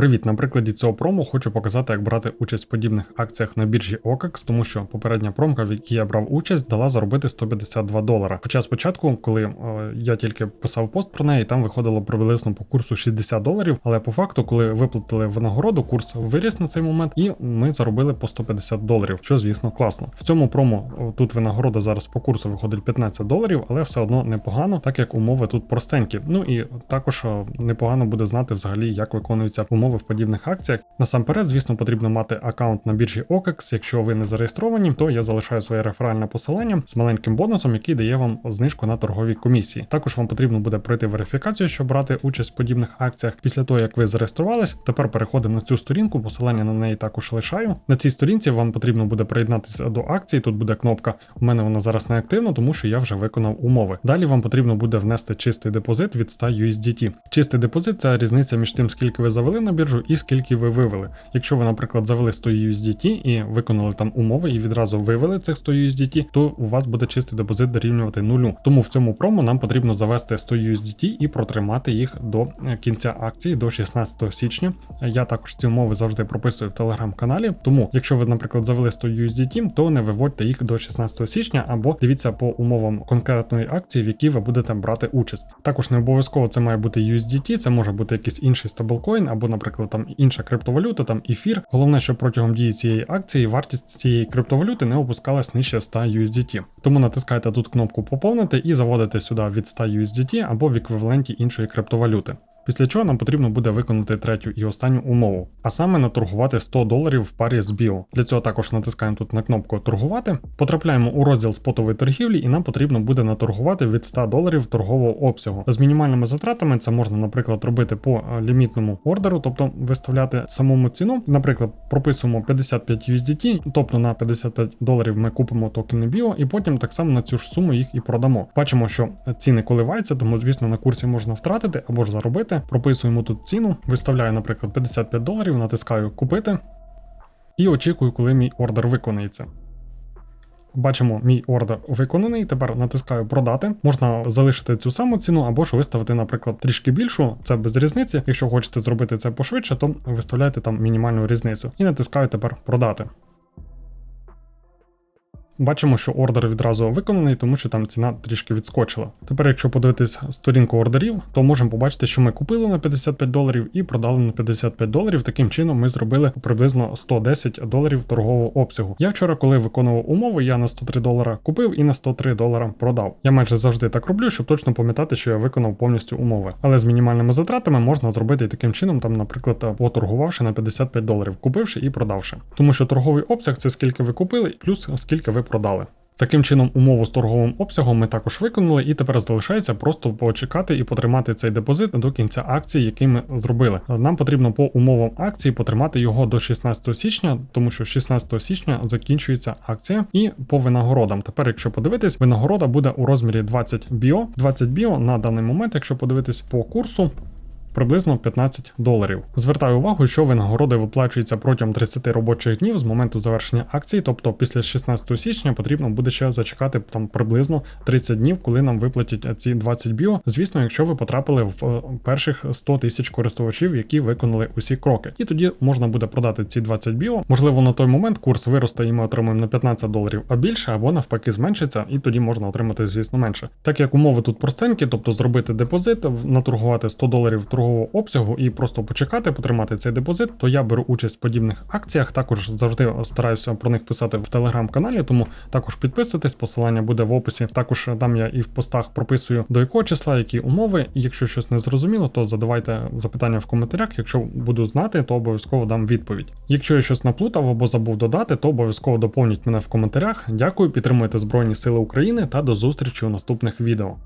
Привіт, на прикладі цього промо хочу показати, як брати участь в подібних акціях на біржі OKEX, тому що попередня промка, в якій я брав участь, дала заробити 152 долара. Хоча спочатку, коли е, я тільки писав пост про неї, там виходило приблизно по курсу 60 доларів. Але по факту, коли виплатили винагороду, курс виріс на цей момент, і ми заробили по 150 доларів, що звісно класно. В цьому промо тут винагорода зараз по курсу виходить 15 доларів, але все одно непогано, так як умови тут простенькі. Ну і також е, непогано буде знати взагалі, як виконуються умови в подібних акціях. Насамперед, звісно, потрібно мати аккаунт на біржі OKEX. Якщо ви не зареєстровані, то я залишаю своє реферальне посилання з маленьким бонусом, який дає вам знижку на торговій комісії. Також вам потрібно буде пройти верифікацію, щоб брати участь в подібних акціях. Після того, як ви зареєструвались, тепер переходимо на цю сторінку. Посилання на неї також лишаю. На цій сторінці вам потрібно буде приєднатися до акції. Тут буде кнопка. У мене вона зараз не активна, тому що я вже виконав умови. Далі вам потрібно буде внести чистий депозит від 100 USDT. Чистий депозит це різниця між тим, скільки ви завели на біржу і скільки ви вивели. Якщо ви, наприклад, завели 100 USDT і виконали там умови і відразу вивели цих 100 USDT, то у вас буде чистий депозит дорівнювати нулю. Тому в цьому промо нам потрібно завести 100 USDT і протримати їх до е, кінця акції до 16 січня. Я також ці умови завжди прописую в телеграм-каналі. Тому, якщо ви, наприклад, завели 100 USDT, то не виводьте їх до 16 січня або дивіться по умовам конкретної акції, в якій ви будете брати участь. Також не обов'язково це має бути USDT, це може бути якийсь інший стаблкоін або, наприклад, там інша криптовалюта, там ефір. Головне, що протягом дії цієї акції вартість цієї криптовалюти не опускалась нижче 100 USDT. Тому натискайте тут кнопку поповнити і заводите сюди від 100 USDT або в еквіваленті іншої криптовалюти. Після чого нам потрібно буде виконати третю і останню умову, а саме наторгувати 100 доларів в парі з біо. Для цього також натискаємо тут на кнопку торгувати, потрапляємо у розділ спотової торгівлі, і нам потрібно буде наторгувати від 100 доларів торгового обсягу. З мінімальними затратами це можна, наприклад, робити по е, лімітному ордеру, тобто виставляти самому ціну. Наприклад, прописуємо 55 USDT, тобто на 55 доларів ми купимо токени біо, і потім так само на цю ж суму їх і продамо. Бачимо, що ціни коливаються, тому звісно на курсі можна втратити або ж заробити. Прописуємо тут ціну, виставляю, наприклад, 55 доларів, натискаю купити і очікую, коли мій ордер виконається. Бачимо, мій ордер виконаний. Тепер натискаю продати. Можна залишити цю саму ціну або ж виставити, наприклад, трішки більшу. Це без різниці. Якщо хочете зробити це пошвидше, то виставляйте там мінімальну різницю. І натискаю тепер продати. Бачимо, що ордер відразу виконаний, тому що там ціна трішки відскочила. Тепер, якщо подивитись сторінку ордерів, то можемо побачити, що ми купили на 55 доларів і продали на 55 доларів. Таким чином ми зробили приблизно 110 доларів торгового обсягу. Я вчора, коли виконував умови, я на 103 долара купив і на 103 долара продав. Я майже завжди так роблю, щоб точно пам'ятати, що я виконав повністю умови. Але з мінімальними затратами можна зробити і таким чином, там, наприклад, поторгувавши на 55 доларів, купивши і продавши. Тому що торговий обсяг це скільки ви купили, плюс скільки ви продали. Таким чином, умову з торговим обсягом ми також виконали, і тепер залишається просто почекати і потримати цей депозит до кінця акції, який ми зробили. Нам потрібно по умовам акції потримати його до 16 січня, тому що 16 січня закінчується акція, і по винагородам. Тепер, якщо подивитись, винагорода буде у розмірі 20 біо. 20 біо на даний момент, якщо подивитись по курсу. Приблизно 15 доларів. Звертаю увагу, що винагороди виплачуються протягом 30 робочих днів з моменту завершення акції, тобто після 16 січня потрібно буде ще зачекати там приблизно 30 днів, коли нам виплатять ці 20 біо. Звісно, якщо ви потрапили в е, перших 100 тисяч користувачів, які виконали усі кроки. І тоді можна буде продати ці 20 біо. Можливо, на той момент курс виросте і ми отримаємо на 15 доларів, а більше, або навпаки зменшиться, і тоді можна отримати, звісно, менше. Так як умови тут простенькі, тобто зробити депозит, наторгувати 100 доларів торгового обсягу і просто почекати, потримати цей депозит, то я беру участь в подібних акціях. Також завжди стараюся про них писати в телеграм-каналі, тому також підписуйтесь, посилання буде в описі. Також там я і в постах прописую до якого числа, які умови. І якщо щось не зрозуміло, то задавайте запитання в коментарях. Якщо буду знати, то обов'язково дам відповідь. Якщо я щось наплутав або забув додати, то обов'язково доповніть мене в коментарях. Дякую, підтримуйте Збройні Сили України та до зустрічі у наступних відео.